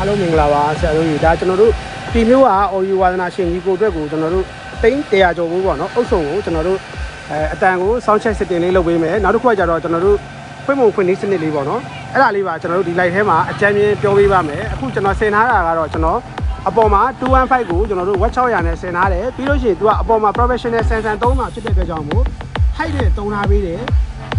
အားလုံးမင်္ဂလာပါဆရာတို့ကြီးဒါကျွန်တော်တို့ဒီမျိုးကအော်ယူဝါဒနာရှင်ကြီးကိုအတွက်ကိုကျွန်တော်တို့တိန်း100ကျော်ဘူးပေါ့နော်အုပ်စုံကိုကျွန်တော်တို့အဲအတန်ကို sound check setting လေးလုပ်ပေးမယ်နောက်တစ်ခုကကြတော့ကျွန်တော်တို့ဖွင့်ပုံဖွင့်နည်းစနစ်လေးပေါ့နော်အဲ့ဒါလေးပါကျွန်တော်တို့ဒီ live ထဲမှာအကြမ်းမြင်ပြောပေးပါမယ်အခုကျွန်တော်ဆင်ထားတာကတော့ကျွန်တော်အပေါ်မှာ215ကိုကျွန်တော်တို့ watch 600နဲ့ဆင်ထားတယ်ပြီးလို့ရှိရင်သူကအပေါ်မှာ professional sensor သုံးမှာဖြစ်တဲ့အတွက်ကြောင့်မို့ height နဲ့သုံးထားပေးတယ်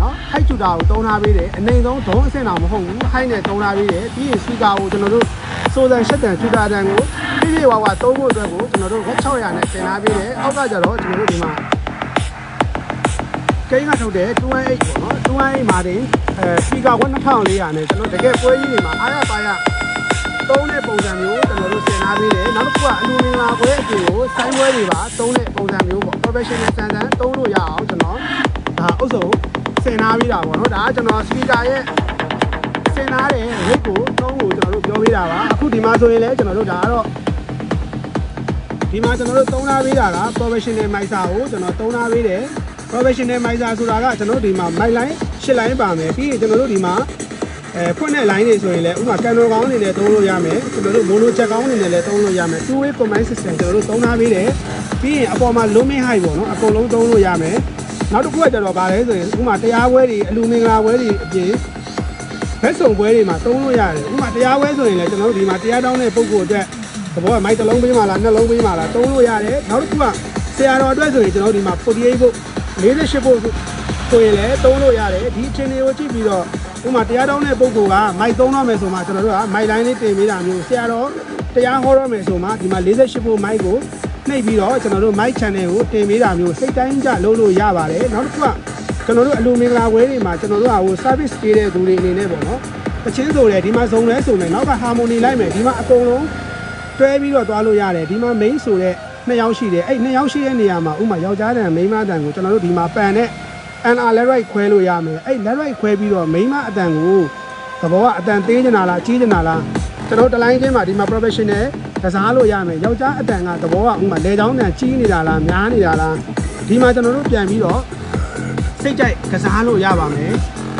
နော် height tutor ကိုသုံးထားပေးတယ်အနေဆုံးဒုံးအဆင့်တောင်မဟုတ်ဘူး height နဲ့သုံးထားပေးတယ်ပြီးရင် speaker ကိုကျွန်တော်တို့ စိုးစံရှက်တန် tutor တန်ကိုပြည့်ပြည့်ဝဝသုံးဖို့အတွက်ကိုကျွန်တော်တို့ watch 600နဲ့ဆင်ထားပေးတယ်အောက်ကကျတော့ကျွန်တော်တို့ဒီမှာကိန်းကထုတ်တဲ့218ပေါ့နော်218မှာတင်အဲ speaker 1400နဲ့ကျွန်တော်တကယ်ပွဲကြီးတွေမှာအားရပါရသုံးတဲ့ပုံစံမျိုးကျွန်တော်တို့ဆင်ထားပေးတယ်နောက်တစ်ခုကအလူမင်္ဂလာပွဲအပြင်ကိုစိုင်းပွဲတွေပါသုံးတဲ့ပုံစံမျိုးပေါ့ professional ဆန်ဆန်သုံးလို့ရအောင်ကျွန်တော်ဒါအုပ်စုံဆင်ထားပြီးတာပေါ့နော်ဒါကကျွန်တော် speaker ရဲ့ ဆင်ထားတဲ့ rate ကိုသုံးကိုကျွန်တော်တို့ပြောပေးတာပါအခုဒီမှာဆိုရင်လည်းကျွန်တော်တို့ဒါကတော့ဒီမှာကျွန်တော်တို့သုံးထားပေးတာက professional micer ကိုကျွန်တော်သုံးထားပေးတယ် professional micer ဆိုတာကကျွန်တော်တို့ဒီမှာ mic line 8 line ပါမယ်ပြီးရင်ကျွန်တော်တို့ဒီမှာအဲဖွင့်တဲ့ line တွေဆိုရင်လည်းဥပမာ canon ကောင်းအနေနဲ့သုံးလို့ရမယ်ကျွန်တော်တို့ mono jack ကောင်းအနေနဲ့လည်းသုံးလို့ရမယ် two way combine system ကျွန်တော်တို့သုံးထားပေးတယ်ပြီးရင်အပေါ်မှာ looming height ပေါ့နော်အကုန်လုံးသုံးလို့ရမယ်နောက်တစ်ခုကကျတော့ဗာလဲဆိုရင်ဥပမာတရားပွဲတွေအလူမင်္ဂလာပွဲတွေအပြင် ဘက်စုံပွဲတွေမှာသုံးလို့ရတယ်ဥပမာတရားပွဲဆိုရင်လည်းကျွန်တော်တို့ဒီမှာတရားတောင်းတဲ့ပုံကိုအတွက်သဘောကမိုက်တစ်လုံးပေးမှလားနှလုံးပေးမှလားသုံးလို့ရတယ်နောက်တစ်ခုကဆရာတော်အတွက်ဆိုရင်ကျွန်တော်တို့ဒီမှာ48ဘုတ်48ဘုတ်ဆိုရင်လည်းသုံးလို့ရတယ်ဒီအချိန်တွေကိုကြည့်ပြီးတော့ဥပမာတရားတောင်းတဲ့ပုံကမိုက်သုံးတော့မယ်ဆိုမှကျွန်တော်တို့ကမိုက်လိုင်းလေးတင်ပေးတာမျိုးဆရာတော်တရားဟောတော့မယ်ဆိုမှဒီမှာ48ဘုတ်မိုက်ကိုနှိပ်ပြီးတော့ကျွန်တော်တို့ mic channel ကိုတင်ပေးတာမျိုးစိတ်တိုင်းကြလုပ်လို့ရပါတယ်နောက်တစ်ခုက ကျွန်တော်တို့အလူမင်္ဂလာပွဲတွေမှာကျွန်တော်တို့ကဟို service ပေးတဲ့သူတွေအနေနဲ့ပေါ့နော်တချင်းဆိုတယ်ဒီမှာဇုံလဲဆိုမယ်နောက်က harmony လိုက်မယ်ဒီမှာအကုန်လုံးတွဲပြီးတော့သွားလို့ရတယ်ဒီမှာ main ဆိုတဲ့နှစ်ယောက်ရှိတယ်အဲ့နှစ်ယောက်ရှိတဲ့နေရာမှာဥမာယောက်ျားတန်မိန်းမတန်ကိုကျွန်တော်တို့ဒီမှာပန်တဲ့ NR let right ခွဲလို့ရမယ်အဲ့ let right ခွဲပြီးတော့မိန်းမအတန်ကိုသဘောကအတန်သေးနေတာလားကြီးနေတာလားကျွန်တော်တို့တလိုင်းချင်းမှာဒီမှာ professional ကစားလို့ရမယ်ယောက်ျားအတန်ကသဘောကဥမာလေချောင်းတန်ကြီးနေတာလားများနေတာလားဒီမှာကျွန်တော်တို့ပြန်ပြီးတော့ စိတ်ကြိုက်ကစားလို့ရပါမယ်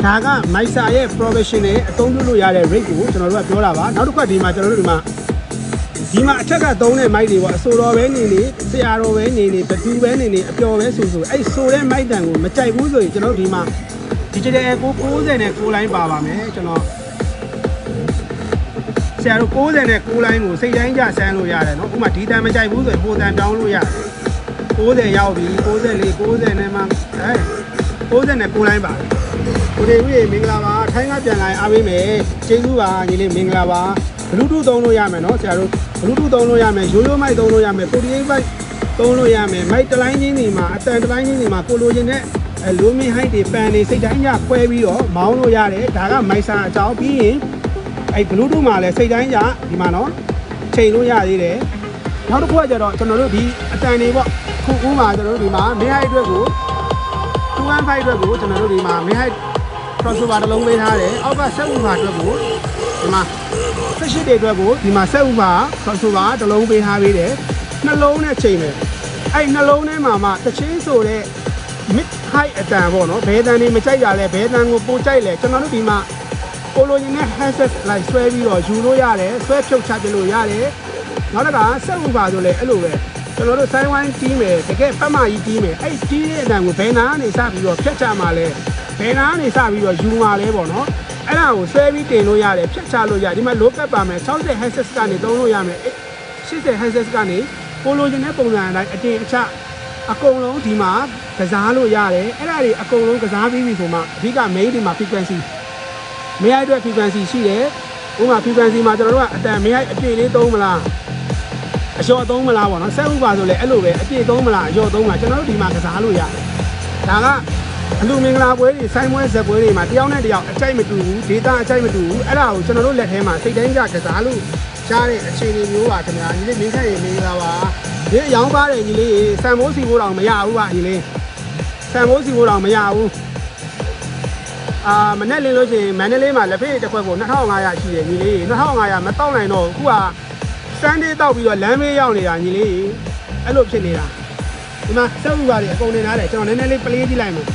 ဒါကမိုက်ဆာရဲ့ professional အသုံးပြုလို့ရတဲ့ rate ကိုကျွန်တော်တို့ကပြောတာပါနောက်တစ်ခါဒီမှာကျွန်တော်တို့ဒီမှာဒီမှာအထက်ကသုံးတဲ့ mic တွေပေါ့အဆိုတော်ပဲနေနေဆရာတော်ပဲနေနေဘသူပဲနေနေအပျော်ပဲဆိုဆိုအဲ့ဆိုတဲ့ mic တန်ကိုမကြိုက်ဘူးဆိုရင်ကျွန်တော်တို့ဒီမှာ digital echo 90နဲ့6 line ပါပါမယ်ကျွန်တော်ဆရာတို့60နဲ့6 line ကိုစိတ်တိုင်းကြဆန်းလို့ရတယ်နော်ဥပမာဒီတန်မကြိုက်ဘူးဆိုရင်ဟိုတန်တောင်းလို့ရတယ်90ရောက်ပြီ94 90နဲ့မှအဲ 90နဲ့6 line ပါတယ်ကိုဒေဝီမင်္ဂလာပါထိုင်းကပြန်လာရင်အားပေးမယ်ကျေးဇူးပါညီလေးမင်္ဂလာပါ Bluetooth သုံးလို့ရမယ်နော်ဆရာတို့ Bluetooth သုံးလို့ရမယ်ရိုးရိုးမိုက်သုံးလို့ရမယ်48 byte သုံးလို့ရမယ်မိုက်တစ်လိုင်းချင်းတွေမှာအတန်တစ်လိုင်းချင်းတွေမှာကိုလိုချင်တဲ့အဲလိုမီဟိုက်တွေပန်နေစိတ်တိုင်းကြခွဲပြီးတော့မောင်းလို့ရတယ်ဒါကမိုက်ဆာအကြောင်းပြီးရင်အဲ Bluetooth မှာလည်းစိတ်တိုင်းကြဒီမှာနော်ချိန်လို့ရသေးတယ်နောက်တစ်ခုကကျတော့ကျွန်တော်တို့ဒီအတန်တွေပေါ့ခုဥမှာကျွန်တော်တို့ဒီမှာမင်းဟိုက်အတွက်ကို 215အတွက်ကိုကျွန်တော်တို့ဒီမှာမင်းဟိုက် crossover တစ်လုံးပေးထားတယ်အောက်ကဆက်ဥပါအတွက်ကိုဒီမှာ18တွေအတွက်ကိုဒီမှာဆက်ဥပါ crossover တစ်လုံးပေးထားပေးတယ်နှလုံးနဲ့ချိန်မယ်အဲ့နှလုံးထဲမှာမှတချင်းဆိုတဲ့ mid high အတန်ပေါ့နော်ဘဲတန်တွေမကြိုက်တာလဲဘဲတန်ကိုပိုကြိုက်လဲကျွန်တော်တို့ဒီမှာပိုလိုရင်နဲ့ headset လိုက်ဆွဲပြီးတော့ယူလို့ရတယ်ဆွဲဖြုတ်ချပြလို့ရတယ်နောက်တစ်ခါဆက်ဥပါဆိုလဲအဲ့လိုပဲ ကျွန်တော်တို့ဆိုင်းဝိုင်းတီးမယ်တကယ်ပတ်မကြီးတီးမယ်အဲ့တီးတဲ့အတန်ကိုဘယ်နာကနေစပြီးတော့ဖြတ်ချမှာလဲဘယ်နာကနေစပြီးတော့ယူမှာလဲပေါ့နော်အဲ့ဒါကိုဆွဲပြီးတင်လို့ရတယ်ဖြတ်ချလို့ရဒီမှာ low cut ပါမယ်60 headset ကနေသုံးလို့ရမယ်80 headset ကနေပိုလိုချင်တဲ့ပုံစံအတိုင်းအတင်အချအကုန်လုံးဒီမှာကစားလို့ရတယ်အဲ့ဒါတွေအကုန်လုံးကစားပြီးပြီဆိုမှအဓိက main ဒီမှာ frequency မရိုက်အတွက် frequency ရှိတယ်ဥပမာ frequency မှာကျွန်တော်တို့ကအတန်မရိုက်အပြည့်လေးသုံးမလား အလျှော့သုံးမလားပေါ့နော်ဆက်ဥပါဆိုလဲအဲ့လိုပဲအပြည့်သုံးမလားအလျှော့သုံးမလားကျွန်တော်တို့ဒီမှာကစားလို့ရတယ်ဒါကအလူမင်္ဂလာပွဲတွေဆိုင်းပွဲဇက်ပွဲတွေမှာတယောက်နဲ့တယောက်အကြိုက်မတူဘူးဒေတာအကြိုက်မတူဘူးအဲ့ဒါကိုကျွန်တော်တို့လက်ထဲမှာစိတ်တိုင်းကြကစားလို့ရှားတဲ့အခြေအနေမျိုးပါခင်ဗျာညီလေးမင်းဆက်ရင်မင်္ဂလာပါဒီအယောင်းပါတယ်ညီလေးဆန်မိုးစီဖို့တော့မရဘူးပါညီလေးဆန်မိုးစီဖို့တော့မရဘူးအာမနဲ့လင်းလို့ရှိရင်မန္တလေးမှာလက်ဖေးတစ်ခွက်ကို2500ရှိတယ်ညီလေး2500မတောက်နိုင်တော့ဘူးအခုက စမ်းဒေးတောက်ပြီးတော့လမ်းမေးရောက်နေတာညီလေးအဲ့လိုဖြစ်နေတာဒီမှာစက်ဥပါတွေအကုန်နေနားတယ်ကျွန်တော်နည်းနည်းလေးပလေးကြည့်လိုက်မယ်န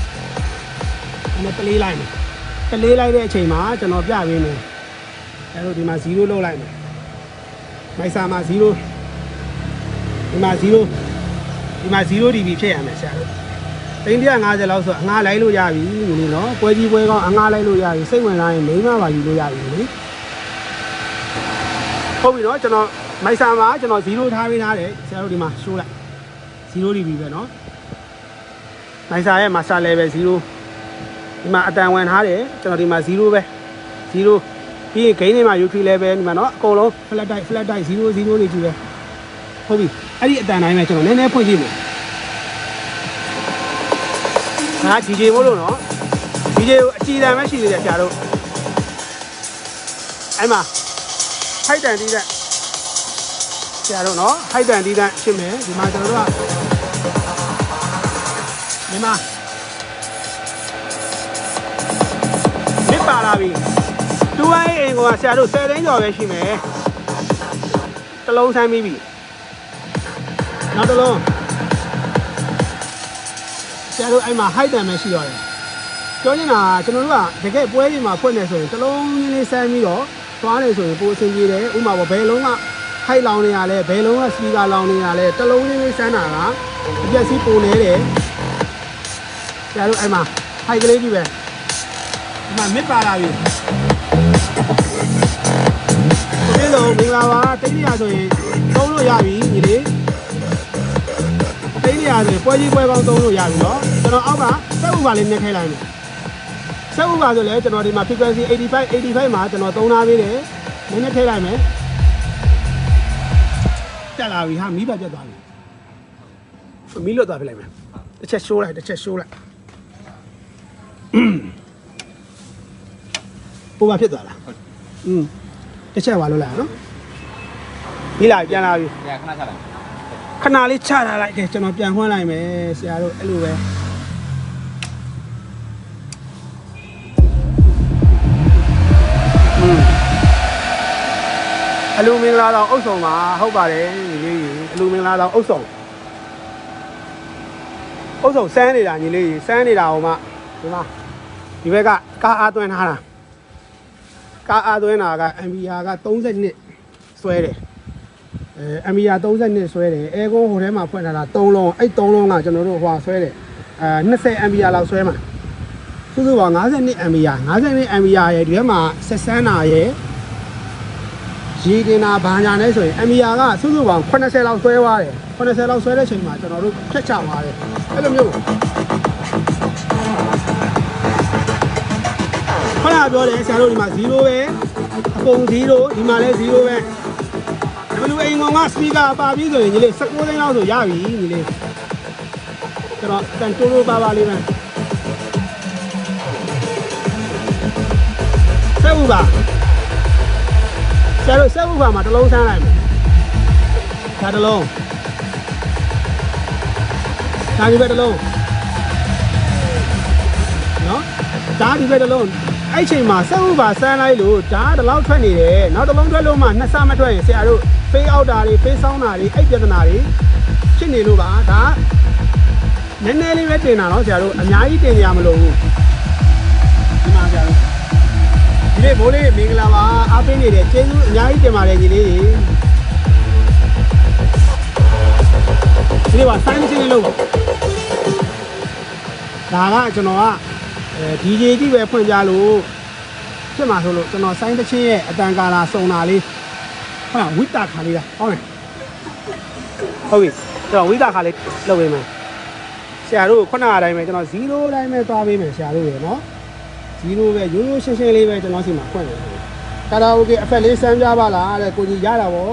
ည်းနည်းပလေးလိုက်မယ်ပလေးလိုက်တဲ့အချိန်မှာကျွန်တော်ပြပေးမယ်အဲ့လိုဒီမှာ0လောက်လိုက်မယ်မိုက်စာမှာ0ဒီမှာ0ဒီမှာ0 dB ဖြစ်ရမယ်ဆရာတို့သိန်း150လောက်ဆိုအငှားလိုက်လို့ရပြီညီလေးနော်ပွဲကြီးပွဲကောင်းအငှားလိုက်လို့ရပြီစိတ်ဝင်စားရင်မိမပါယူလို့ရပြီလေဟုတ်ပြီနော်ကျွန်တော် မိုက်စာမှာကျွန်တော်0ထားပေးထားတယ်ဆရာတို့ဒီမှာ show လိုက်0 dB ပဲနော်မိုက်စာရဲ့ master level 0ဒီမှာအတန်ဝင်ထားတယ်ကျွန်တော်ဒီမှာ0ပဲ0ပြီးရင် gain တွေမှာ UQ level ဒီမှာเนาะအကုန်လုံး flat die flat die 0 0နေကြည့်ပဲဟုတ်ပြီအဲ့ဒီအတန်တိုင်းပဲကျွန်တော်နည်းနည်းဖွင့်ကြည့်မယ်ငါ DJ မို့လို့เนาะ DJ ကိုအကြည်တန်ပဲရှိသေးတယ်ဆရာတို့အဲ့မှာ height တန်တီးတဲ့ ဆရာတို့နော်ဟိုက်တန်တီးတန်ဖြစ်မယ်ဒီမှာကျွန်တော်တို့ကဒီမှာလစ်ပါလာပြီ 2A အိမ်ကဆရာတို့10တိုင်းကျော်ပဲရှိမယ်တလုံးဆန်းပြီးပြီနောက်တလုံးဆရာတို့အဲ့မှာဟိုက်တန်ပဲရှိတော့တယ်ပြောနေတာကျွန်တော်တို့ကတကယ်ပွဲပြင်မှာဖွင့်နေဆိုရင်တလုံးလေးလေးဆန်းပြီးတော့သွားနေဆိုရင်ပိုအဆင်ပြေတယ်ဥမာဘယ်လုံးက height လောင်နေရလဲဘယ်လုံးက speaker လောင်နေရလဲတစ်လုံးလေးလေးဆမ်းတာကအပြက်စီးပုံနေတယ်ဆရာတို့အဲ့မှာ height ကလေးကြီးပဲဒီမှာမစ်ပါလာပြီကိုပြေလို့မင်္ဂလာပါတိတ်ရဆိုရင်သုံးလို့ရပြီညီလေးတိတ်ရဆိုရင်ပွဲကြီးပွဲကောင်းသုံးလို့ရပြီเนาะကျွန်တော်အောက်ကစက်ဥပါလေးနှက်ခဲလိုက်မယ်စက်ဥပါဆိုလဲကျွန်တော်ဒီမှာ frequency 85 85မှာကျွန်တော်သုံးထားပေးတယ်နည်းနည်းထည့်လိုက်မယ် တက်လာပြီဟာမီးပါပြတ်သွားပြီမီးလွတ်သွားပြလိုက်မယ်တစ်ချက်ရှိုးလိုက်တစ်ချက်ရှိုးလိုက်ဟိုပါဖြစ်သွားလားဟုတ်อืมတစ်ချက်ပါလို့လားနော်ပြီးလာပြီပြန်လာပြီ။ညခဏချလိုက်ခဏလေးချထားလိုက်တယ်ကျွန်တော်ပြန်ခွန်းလိုက်မယ်ဆရာတို့အဲ့လိုပဲ အလူမင်္ဂလာတော်အုပ်ဆောင်ပါဟုတ်ပါတယ်ညီလေးကြီးအလူမင်္ဂလာတော်အုပ်ဆောင်အုပ်ဆောင်စမ်းနေတာညီလေးကြီးစမ်းနေတာဟိုမှဒီမှာဒီဘက်ကကားအားသွင်းထားတာကားအားသွင်းတာက MBR က30နှစ်ဆွဲတယ်အဲ MBR 30နှစ်ဆွဲတယ်အဲကွန်ဟိုထဲမှာဖွင့်ထားတာ3လုံးအဲ့3လုံးကကျွန်တော်တို့ဟိုဆွဲတယ်အဲ20 MBR လောက်ဆွဲမှာစုစုပေါင်း52 MBR 52 MBR ရဲ့ဒီဘက်မှာဆက်ဆန်းတာရဲ့ ရေတင်တာဘာညာလဲဆိုရင် MBR ကစုစုပေါင်း80လောက်ဆွဲသွားတယ်80လောက်ဆွဲတဲ့ချိန်မှာကျွန်တော်တို့ဖြတ်ချသွားတယ်အဲ့လိုမျိုးခဏပြောတယ်ဆရာတို့ဒီမှာ0ပဲအကုန်0ဒီမှာလည်း0ပဲဘယ်လိုအိမ်ကောင်ကစပီကာပါပြီးဆိုရင်ညီလေး16သိန်းလောက်ဆိုရပြီညီလေးကျွန်တော်တန်တိုးတိုးပါပါလေးပဲဆက်ဘူးပါ ဆရာတို့ဆက်ဘူးပါမှာတစ်လုံးဆန်းလိုက်မယ်ဒါတစ်လုံးဒါဒီဘက်တစ်လုံးနော်ဒါဒီဘက်တစ်လုံးအဲ့ချိန်မှာဆက်ဘူးပါဆန်းလိုက်လို့ဒါတစ်လောက်ထွက်နေတယ်နောက်တစ်လုံးထွက်လို့မှနှစ်ဆမထွက်ရင်ဆရာတို့ဖေးအောက်တာတွေဖေးဆောင်းတာတွေအဲ့ပြဿနာတွေဖြစ်နေလို့ပါဒါနည်းနည်းလေးပဲတင်တာနော်ဆရာတို့အများကြီးတင်ကြမလို့ဘူး ဒီနေ့မိုးလေးမင်္ဂလာပါအားပေးနေတယ်ကျေးဇူးအများကြီးတင်ပါတယ်ညီလေးတွေဒီနေ့ကဆိုင်းမချင်းလေးလို့ဒါကကျွန်တော်ကအဲ DJ ကြီးပဲဖွင့်ပြလို့ဖြစ်မှာဆိုလို့ကျွန်တော်ဆိုင်းတစ်ချင်းရဲ့အတန်ကာလာစုံတာလေးဟုတ်လားဝိတာခါလေးလားဟုတ်တယ်ဟုတ်ပြီကျွန်တော်ဝိတာခါလေးလုပ်ပေးမယ်ဆရာတို့ခုနအတိုင်းပဲကျွန်တော်0အတိုင်းပဲသွားပေးမယ်ဆရာတို့ရေနော် 0ပဲရိုးရိုးရှင်းရှင်းလေးပဲကျွန်တော်စီမှာဖွင့်တယ်ကာရာအိုကေအဖက်လေးစမ်းပြပါလားတဲ့ကိုကြီးရတာဗော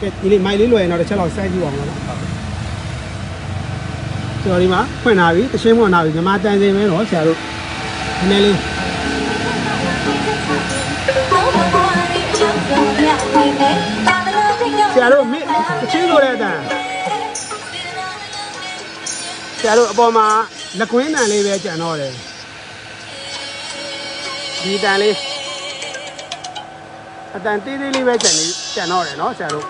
ကဲဒီလေးမိုက်လေးလွယ်ရင်တော့တစ်ချက်လောက်စမ်းကြည့်ပါဦးနော်ကျွန်တော်ဒီမှာဖွင့်လာပြီတရှင်းဖွင့်လာပြီညီမတန်စင်ပဲနော်ဆရာတို့နည်းနည်းလေးဆရာတို့မိအချင်းလိုတဲ့အတန်ဆရာတို့အပေါ်မှာလက်ကွင်းတန်လေးပဲကြံတော့တယ် ဒီတန်လေးအတန်သေးသေးလေးပဲကြံနေကြံတော့တယ်နော်ဆရာတို့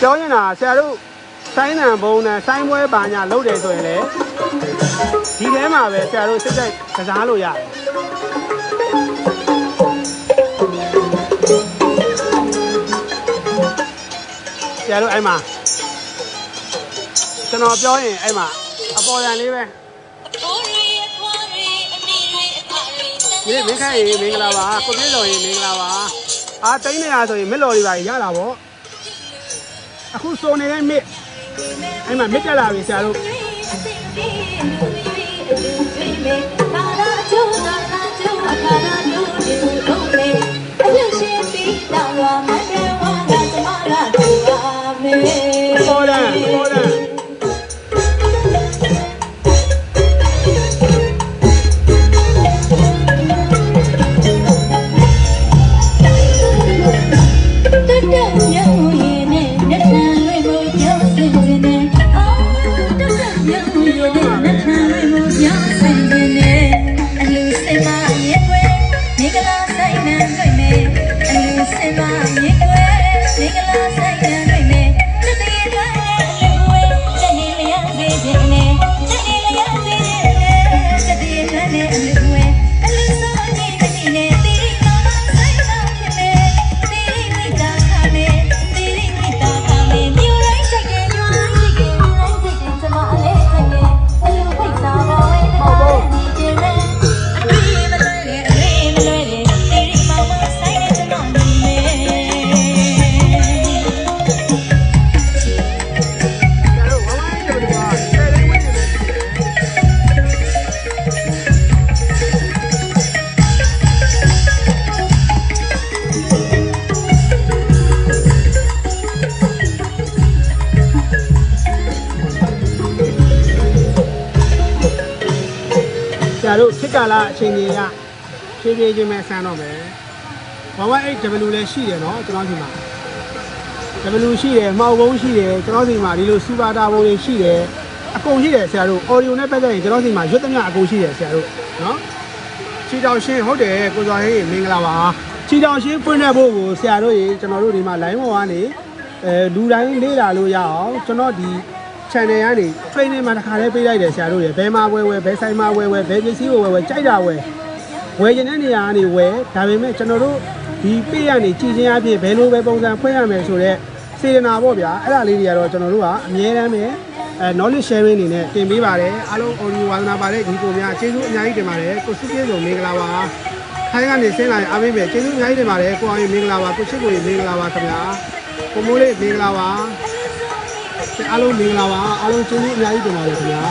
ပြောရင်တာဆရာတို့ဆိုင်းနံဘုံနဲ့ဆိုင်းပွဲပါညာလုပ်တယ်ဆိုရင်လေဒီထဲမှာပဲဆရာတို့စိတ်ကြိုက်ကစားလို့ရတယ်ရာတို့အဲ့မှာကျွန်တော်ပြောရင်အဲ့မှာအပေါ်တန်လေးပဲ ဒီနေ့မင်းခိုင်ရေမင်္ဂလာပါကိုပြေတော်ရေမင်္ဂလာပါအာတိန်းနေတာဆိုရင်မစ်လော်တွေပါရတာဗောအခုစုံနေတဲ့မစ်အဲ့မှာမစ်တက်လာပြီဆရာတို့ တို့ခေတ်ကာလအချိန်ကြီးကဖြည်းဖြည်းချင်းပဲဆန်းတော့မယ်။ဘာမှအဲ့ W လည်းရှိတယ်နော်ကျွန်တော်ဒီမှာ W ရှိတယ်မှောက်ကုန်းရှိတယ်ကျွန်တော်ဒီမှာဒီလိုစူပါတာဘုံတွေရှိတယ်အကုန်ရှိတယ်ဆရာတို့ audio နဲ့ပတ်သက်ရင်ကျွန်တော်ဒီမှာရွတ်သမျှအကုန်ရှိတယ်ဆရာတို့နော်ချီတောင်ရှင်းဟုတ်တယ်ကိုစော်ဟေးမင်္ဂလာပါချီတောင်ရှင်းဖွင့်တဲ့ဖို့ကိုဆရာတို့ရေကျွန်တော်တို့ဒီမှာ line ပေါ်ကနေအဲလူတိုင်းလေ့လာလို့ရအောင်ကျွန်တော်ဒီ channel ကနေ training မှာတစ်ခါလေးပေးလိုက်တယ်ဆရာတို့ရေဘယ်မှာဝယ်ဝယ်ဘယ်ဆိုင်မှာဝယ်ဝယ်ဘယ်ပစ္စည်းကိုဝယ်ဝယ်ကြိုက်တာဝယ်ဝယ်ကျင်တဲ့နေရာကနေဝယ်ဒါပေမဲ့ကျွန်တော်တို့ဒီပေးရနေကြည်ချင်းအဖြစ်ဘယ်လိုပဲပုံစံဖွင့်ရမယ်ဆိုတော့စေတနာပေါ့ဗျာအဲ့ဒါလေးတွေကတော့ကျွန်တော်တို့ကအမြဲတမ်းပဲအဲ knowledge sharing အနေနဲ့တင်ပေးပါတယ်အားလုံး audio ဝါသနာပါတဲ့ဒီကိုများကျေးဇူးအများကြီးတင်ပါတယ်ကိုစုပြေဆုံးမင်္ဂလာပါခိုင်းကနေဆင်းလာရင်အားပေးမယ်ကျေးဇူးအများကြီးတင်ပါတယ်ကိုအောင်ရင်မင်္ဂလာပါကိုချစ်ကိုရင်မင်္ဂလာပါခင်ဗျာကိုမိုးလေးမင်္ဂလာပါ အားလုံးမင်္ဂလာပါအားလုံးကျေးဇူးအများကြီးတင်ပါတယ်ခင်ဗျာ